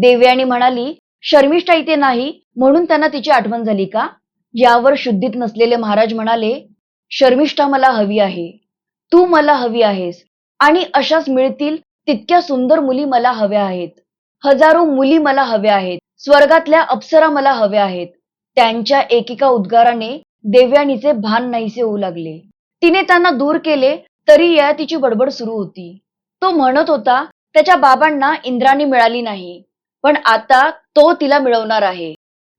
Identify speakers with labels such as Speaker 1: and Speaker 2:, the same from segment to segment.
Speaker 1: देवयानी म्हणाली शर्मिष्ठा इथे नाही म्हणून त्यांना तिची आठवण झाली का? यावर शुद्धीत नसलेले महाराज म्हणाले शर्मिष्ठा मला हवी आहे. तू मला हवी आहेस. आणि अशाच मिळतील तितक्या सुंदर मुली मला हव्या आहेत. हजारो मुली मला हव्या आहेत. स्वर्गातल्या अप्सरा मला हव्या आहेत. त्यांच्या एकेका उद्गाराने देवयानीचे भान नाहीसे होऊ लागले. तिने त्यांना दूर केले तरी या तिची बडबड सुरू होती. तो म्हणत होता त्याच्या बाबांना इंद्राणी मिळाली नाही. पण आता तो तिला मिळवणार आहे.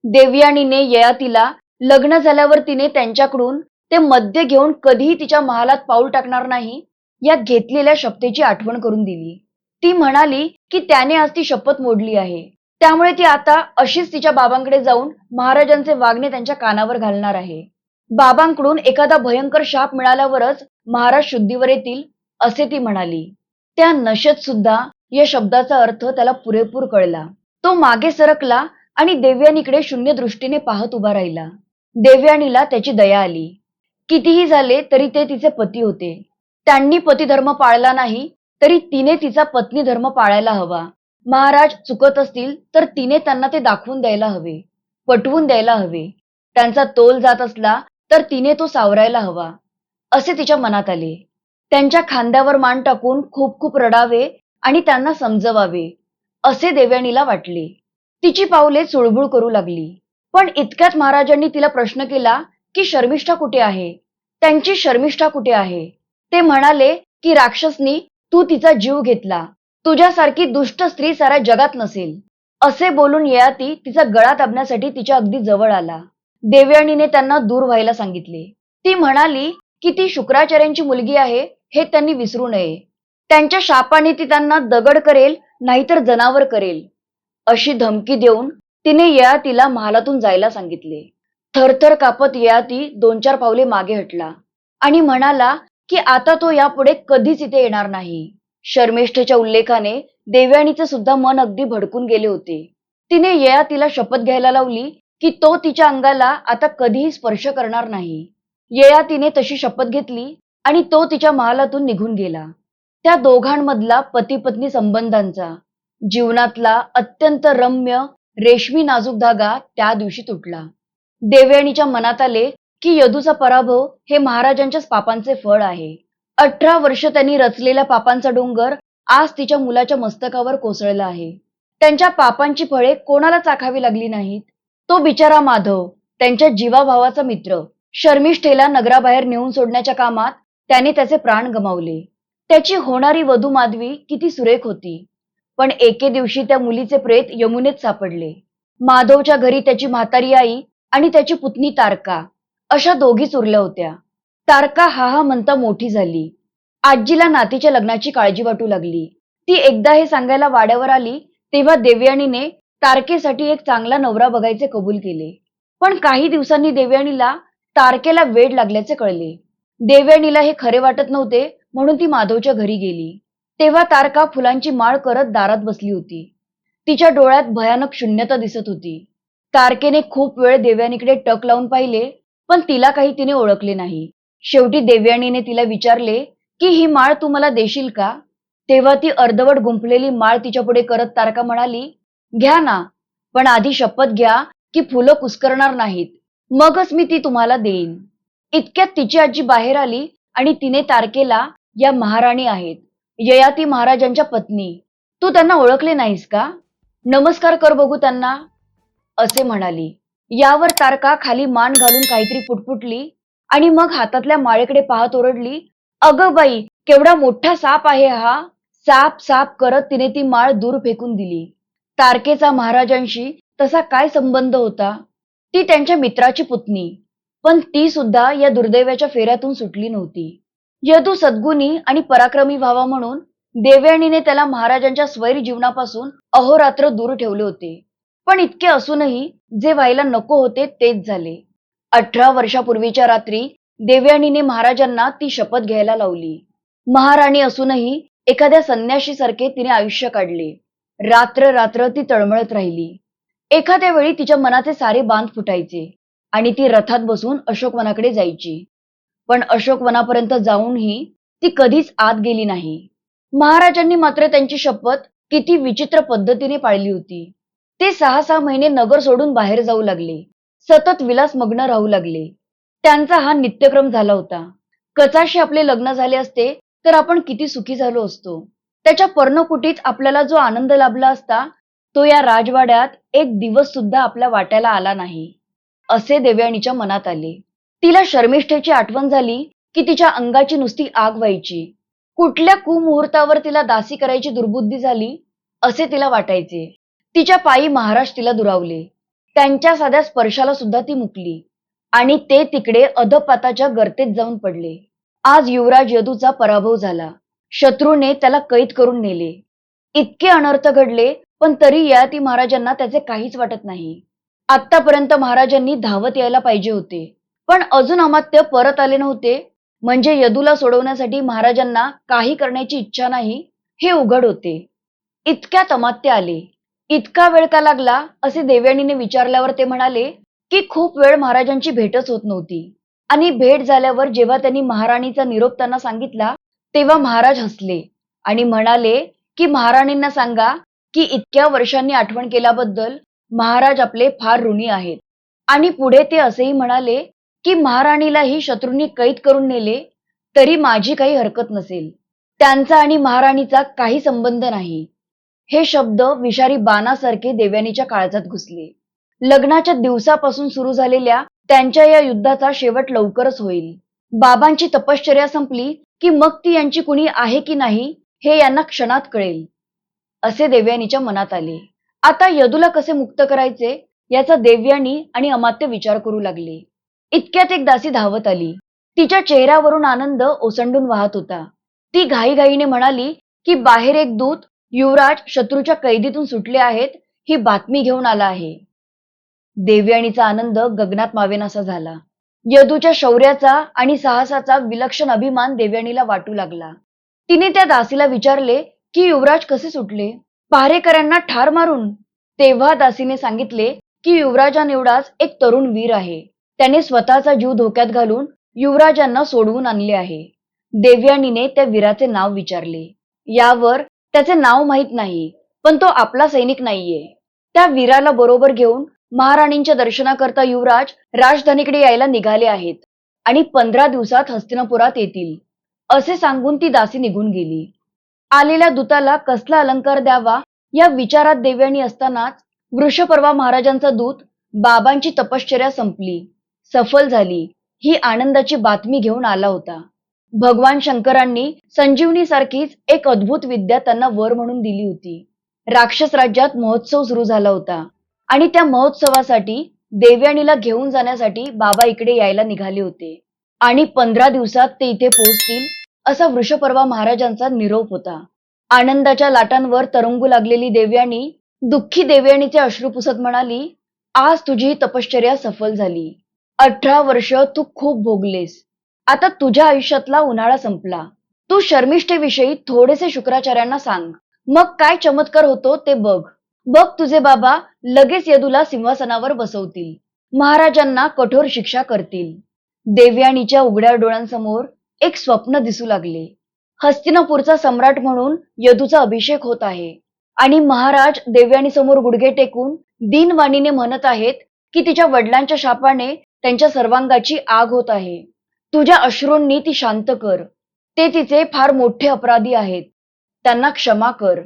Speaker 1: देवयानीने ययातीला लग्न झाल्यावर तिने त्यांच्याकडून ते मद्य घेऊन कधीही तिच्या महालात पाऊल टाकणार नाही या घेतलेल्या शपथेची आठवण करून दिली. ती म्हणाली की त्याने आज ती शपथ मोडली आहे. त्यामुळे ती आता अशीच तिच्या बाबांकडे जाऊन महाराजांचे वागणे त्यांच्या कानावर घालणार आहे. बाबांकडून एखादा भयंकर शाप मिळाल्यावरच महाराज शुद्धीवर येतील असे ती म्हणाली. त्या नशेत सुद्धा या शब्दाचा अर्थ त्याला पुरेपूर कळला. तो मागे सरकला आणि देवयानीकडे शून्य दृष्टीने पाहत उभा राहिला. देवयानीला त्याची दया आली. कितीही झाले तरी ते तिचे पती होते. त्यांनी पतिधर्म पाळला नाही तरी तिने तिचा पत्नी धर्म पाळायला हवा. महाराज चुकत असतील तर तिने त्यांना ते दाखवून द्यायला हवे पटवून द्यायला हवे. त्यांचा तोल जात असला तर तिने तो सावरायला हवा असे तिच्या मनात आले. त्यांच्या खांद्यावर मान टाकून खूप खूप रडावे आणि त्यांना समजवावे. असे देवयानीला वाटले. तिची पावले चुळबुळ करू लागली. पण इतक्यात महाराजांनी तिला प्रश्न केला की शर्मिष्ठा कुठे आहे? त्यांची शर्मिष्ठा कुठे आहे? ते म्हणाले की राक्षसनी तू तिचा जीव घेतला. तुझ्यासारखी दुष्ट स्त्री साऱ्या जगात नसेल. असे बोलून ययाती तिचा गळा दाबण्यासाठी तिच्या अगदी जवळ आला. देवयानीने त्यांना दूर व्हायला सांगितले. ती म्हणाली की ती शुक्राचार्यांची मुलगी आहे हे त्यांनी विसरू नये. त्यांच्या शापाने ती त्यांना दगड करेल नाहीतर जनावर करेल. अशी धमकी देऊन तिने ययातीला महालातून जायला सांगितले. थरथर कापत ययाती दोन चार पावले मागे हटला आणि म्हणाला की आता तो यापुढे कधीच इथे येणार नाही. शर्मेष्ठेच्या उल्लेखाने देवयानीचे सुद्धा मन अगदी भडकून गेले होते. तिने ययातीला शपथ घ्यायला लावली की तो तिच्या अंगाला आता कधीही स्पर्श करणार नाही. ययातीने तशी शपथ घेतली आणि तो तिच्या महालातून निघून गेला. त्या दोघांमधला पती पत्नी संबंधांचा. जीवनातला अत्यंत रम्य रेशमी नाजूक धागा त्या दिवशी तुटला. देवयाणीच्या मनात आले की यदूचा पराभव हे महाराजांच्याच पापांचे फळ आहे. अठरा वर्ष त्यांनी रचलेल्या पापांचा डोंगर आज तिच्या मुलाच्या मस्तकावर कोसळला आहे. त्यांच्या पापांची फळे कोणाला चाखावी लागली नाहीत? तो बिचारा माधव त्यांच्या जीवाभावाचा मित्र शर्मिष्ठेला नगराबाहेर नेऊन सोडण्याच्या कामात त्याने त्याचे प्राण गमावले. त्याची होणारी वधू माधवी किती सुरेख होती. पण एके दिवशी त्या मुलीचे प्रेत यमुनेत सापडले. माधवच्या घरी त्याची म्हातारी आई आणि त्याची पुतणी तारका अशा दोघीच उरल्या होत्या. तारका हा हा म्हणता मोठी झाली. आजीला नातीच्या लग्नाची काळजी वाटू लागली. ती एकदा हे सांगायला वाड्यावर आली तेव्हा देवयानीने तारकेसाठी एक चांगला नवरा बघायचे कबूल केले. पण काही दिवसांनी देवयानीला तारकेला वेड लागल्याचे कळले. देवयानीला हे खरे वाटत नव्हते म्हणून ती माधवच्या घरी गेली. तेव्हा तारका फुलांची माळ करत दारात बसली होती. तिच्या डोळ्यात भयानक शून्यता दिसत होती. तारकेने खूप वेळ देवयानीकडे टक लावून पाहिले पण तिला काही तिने ओळखले नाही. शेवटी देवयानीने तिला विचारले की ही माळ तू मला देशील का? तेव्हा ती अर्धवट गुंफलेली माळ तिच्या पुढे करत तारका म्हणाली घ्या ना पण आधी शपथ घ्या की फुलं कुस्करणार नाहीत. मगच मी ती तुम्हाला देईन. इतक्यात तिची आजी बाहेर आली आणि तिने तारकेला या महाराणी आहेत. ययाती महाराजांच्या पत्नी. तू त्यांना ओळखले नाहीस का? नमस्कार कर बघू त्यांना असे म्हणाली. यावर तारका खाली मान घालून काहीतरी पुटपुटली आणि मग हातातल्या माळेकडे पाहत ओरडली अगं बाई केवढा मोठा साप आहे हा. साप साप करत तिने ती माळ दूर फेकून दिली. तारकेचा महाराजांशी तसा काय संबंध होता? ती त्यांच्या मित्राची पुतणी. पण ती सुद्धा या दुर्दैवाच्या फेऱ्यातून सुटली नव्हती. यदू सद्गुणी आणि पराक्रमी व्हावा म्हणून देवयानीने त्याला महाराजांच्या स्वैर जीवनापासून अहोरात्र दूर ठेवले होते. पण इतके असूनही जे व्हायला नको होते तेच झाले. अठरा वर्षापूर्वीच्या रात्री देवयानीने महाराजांना ती शपथ घ्यायला लावली. महाराणी असूनही एखाद्या संन्याशीसारखे तिने आयुष्य काढले. रात्र रात्र ती तळमळत राहिली. एखाद्या वेळी तिच्या मनाचे सारे बांध फुटायचे आणि ती रथात बसून अशोकवनाकडे जायची. पण अशोकवनापर्यंत जाऊनही ती कधीच आत गेली नाही. महाराजांनी मात्र त्यांची शपथ किती विचित्र पद्धतीने पाळली होती. ते सहा सहा महिने नगर सोडून बाहेर जाऊ लागले. सतत विलासमग्न राहू लागले. त्यांचा हा नित्यक्रम झाला होता. कचाशी आपले लग्न झाले असते तर आपण किती सुखी झालो असतो. त्याच्या पर्णकुटीत आपल्याला जो आनंद लाभला असता तो या राजवाड्यात एक दिवस सुद्धा आपल्या वाट्याला आला नाही. असे देवयानीच्या मनात आले. तिला शर्मिष्ठेची आठवण झाली की तिच्या अंगाची नुसती आग व्हायची. कुठल्या कुमुहूर्तावर तिला दासी करायची दुर्बुद्धी झाली असे तिला वाटायचे. तिच्या पायी महाराज तिला दुरावले. त्यांच्या साध्या स्पर्शाला सुद्धा ती मुकली आणि ते तिकडे अधपाताच्या गर्तेत जाऊन पडले. आज युवराज यदूचा पराभव झाला. शत्रूने त्याला कैद करून नेले. इतके अनर्थ घडले पण तरी ययाती महाराजांना त्याचे काहीच वाटत नाही. आतापर्यंत महाराजांनी धावत यायला पाहिजे होते. पण अजून अमात्य परत आले नव्हते. म्हणजे यदूला सोडवण्यासाठी महाराजांना काही करण्याची इच्छा नाही हे उघड होते. इतक्यात अमात्य आले. इतका वेळ का लागला असे देवयानीने विचारल्यावर ते म्हणाले की खूप वेळ महाराजांची भेटच होत नव्हती. आणि भेट झाल्यावर जेव्हा त्यांनी महाराणीचा निरोप त्यांना सांगितला तेव्हा महाराज हसले आणि म्हणाले की महाराणींना सांगा की इतक्या वर्षांनी आठवण केल्याबद्दल महाराज आपले फार ऋणी आहेत. आणि पुढे ते असेही म्हणाले की महाराणीलाही शत्रूंनी कैद करून नेले तरी माझी काही हरकत नसेल. त्यांचा आणि महाराणीचा काही संबंध नाही. हे शब्द विषारी बाणासारखे देव्यानीच्या काळजात घुसले. लग्नाच्या दिवसापासून सुरू झालेल्या त्यांच्या या युद्धाचा शेवट लवकरच होईल. बाबांची तपश्चर्या संपली की मग ती यांची कुणी आहे की नाही हे यांना क्षणात कळेल. असे देवयानीच्या मनात आले. आता यदूला कसे मुक्त करायचे याचा देवयानी आणि अमात्य विचार करू लागले. इतक्यात एक दासी धावत आली. तिच्या चेहऱ्यावरून आनंद ओसंडून वाहत होता. ती घाईघाईने म्हणाली की बाहेर एक दूत युवराज शत्रूच्या कैदीतून सुटले आहेत ही बातमी घेऊन आला आहे. देवयाणीचा आनंद गगनात मावेनासा झाला. यदूच्या शौर्याचा आणि साहसाचा विलक्षण अभिमान देवयाणीला वाटू लागला. तिने त्या दासीला विचारले की युवराज कसे सुटले? पहारेकरांना ठार मारून? तेव्हा दासीने सांगितले की युवराजांएवढाच एक तरुण वीर आहे. त्याने स्वतःचा जीव धोक्यात घालून युवराजांना सोडवून आणले आहे. देवयानीने त्या वीराचे नाव विचारले. यावर त्याचे नाव माहीत नाही पण तो आपला सैनिक नाहीये. त्या वीराला बरोबर घेऊन महाराणींच्या दर्शनाकरता युवराज राजधानीकडे यायला निघाले आहेत आणि पंधरा दिवसात हस्तिनापुरात येतील असे सांगून ती दासी निघून गेली. आलेल्या दूताला कसला अलंकार द्यावा या विचारात देवयानी असतानाच वृषपर्वा महाराजांचा दूत बाबांची तपश्चर्या संपली. सफल झाली. ही आनंदाची बातमी घेऊन आला होता. भगवान शंकरांनी संजीवनी सारखीच एक अद्भुत विद्या त्यांना वर म्हणून दिली होती. राक्षस राज्यात महोत्सव सुरू झाला होता. आणि त्या महोत्सवासाठी देवयानीला घेऊन जाण्यासाठी बाबा इकडे यायला निघाले होते. आणि पंधरा दिवसात ते इथे पोहोचतील असा वृषपर्वा महाराजांचा निरोप होता. आनंदाच्या लाटांवर तरंगू लागलेली देवयानी दुःखी देवयानीचे अश्रू पुसत म्हणाली आज तुझी तपश्चर्या सफल झाली. अठरा वर्ष तू खूप भोगलेस. आता तुझ्या आयुष्यातला उन्हाळा संपला. तू शर्मिष्ठेविषयी थोडेसे शुक्राचार्यांना सांग. मग काय चमत्कार होतो ते बघ. बघ तुझे बाबा लगेच यदूला सिंहासनावर बसवतील. महाराजांना कठोर शिक्षा करतील. देवयानीच्या उघड्या डोळ्यांसमोर एक स्वप्न दिसू लागले. हस्तिनापूरचा सम्राट म्हणून यदूचा अभिषेक होत आहे. आणि महाराज देवयाणी समोर गुडघे टेकून दिनवाणीने म्हणत आहेत की तिच्या वडिलांच्या शापाने त्यांच्या सर्वांगाची आग होत आहे. तुझ्या अश्रूंनी ती शांत कर. ते तिचे फार मोठे अपराधी आहेत. त्यांना क्षमा कर.